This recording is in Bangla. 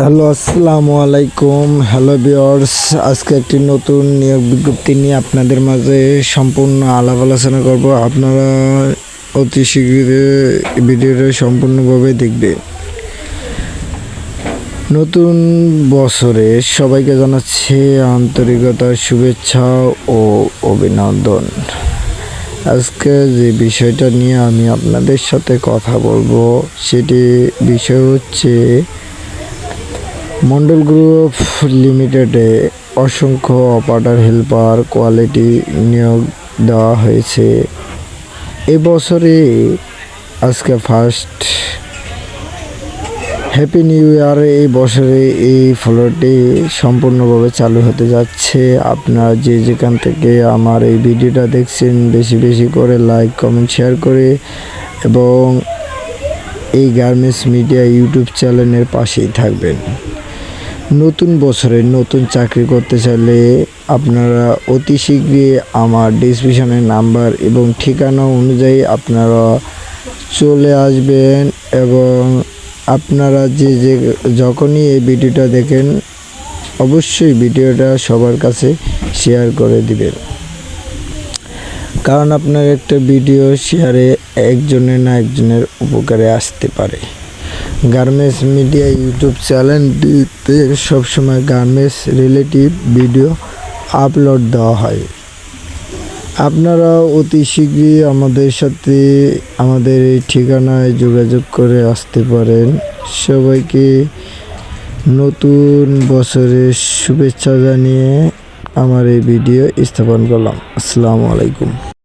হ্যালো, আসসালামু আলাইকুম। হ্যালো বিয়ার্স আজকে একটি নতুন নিয়োগ বিজ্ঞপ্তি নিয়ে আপনাদের মাঝে সম্পূর্ণ আলাপ আলোচনা করব। আপনারা অতি শীঘ্রই ভিডিওটা সম্পূর্ণভাবে দেখবে। নতুন বছরে সবাইকে জানাচ্ছি আন্তরিকতার শুভেচ্ছা ও অভিনন্দন। আজকে যে বিষয়টা নিয়ে আমি আপনাদের সাথে কথা বলব, সেটি বিষয় হচ্ছে মন্ডল গ্রুপ লিমিটেডে অসংখ্য অপারেটর, হেল্পার, কোয়ালিটি নিয়োগ দেওয়া হয়েছে। এবছরে আজকে ফার্স্ট। Happy new year. এই বছরে এই ফ্লোরটি সম্পূর্ণভাবে চালু হতে যাচ্ছে। আপনারা যে যেখান থেকে আমার এই ভিডিওটা দেখছেন, বেশি বেশি করে লাইক, কমেন্ট, শেয়ার করে এবং এই গার্মেন্টস মিডিয়া ইউটিউব চ্যানেলের পাশেই থাকবেন। নতুন বছরে নতুন চাকরি করতে চাইলে আপনারা অতি শীঘ্রই আমার ডিসক্রিপশনের নাম্বার এবং ঠিকানা অনুযায়ী আপনারা চলে আসবেন এবং আপনারা যে যে, যখনই এই ভিডিওটা দেখেন, অবশ্যই ভিডিওটা সবার কাছে শেয়ার করে দিবেন। কারণ আপনার একটা ভিডিও শেয়ারে একজনের না একজনের উপকারে আসতে পারে। গার্মেন্টস মিডিয়া ইউটিউব চ্যানেলটিতে সবসময় গার্মেন্টস রিলেটিভ ভিডিও আপলোড দেওয়া হয়। আপনারা অতি শীঘ্রই আমাদের সাথে আমাদের এই ঠিকানায় যোগাযোগ করে আসতে পারেন। সবাইকে নতুন বছরের শুভেচ্ছা জানিয়ে আমার এই ভিডিও স্থাপন করলাম। আসসালামু আলাইকুম।